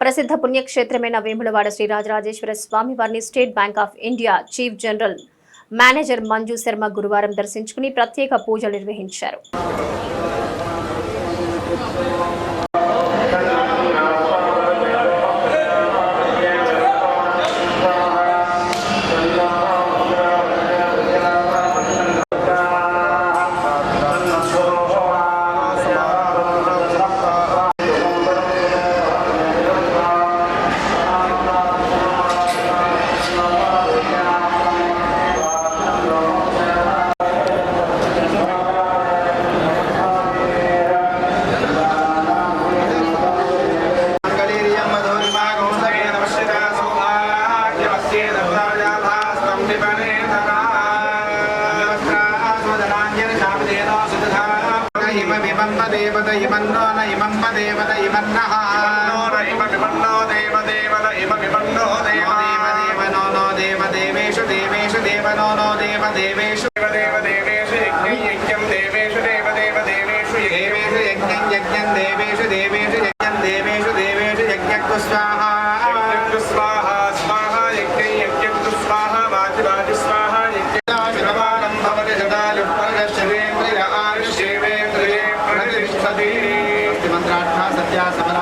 ప్రసిద్ధ పుణ్యక్షేత్రమైన వేములవాడ శ్రీ రాజరాజేశ్వర స్వామి వారిని State Bank of India chief general manager Manju Sharma గురువారం దర్శించుకుని ప్రత్యేక పూజలు నిర్వహించారు. ఇమ విమన్న దేవత ఇమన్నో న ఇమన్న దేవత ఇమన్న ఇమన్నో న ఇమ విమన్నో దేవ దేవత ఇమ విమన్నో దేవ దేవ దేవ నో నో దేవ దేవేషు దేవేషు దేవ నో నో దేవ దేవేషు దేవ దేవ దేవేషు యజ్ఞం స్వాహ స్వాహ 안녕하세요.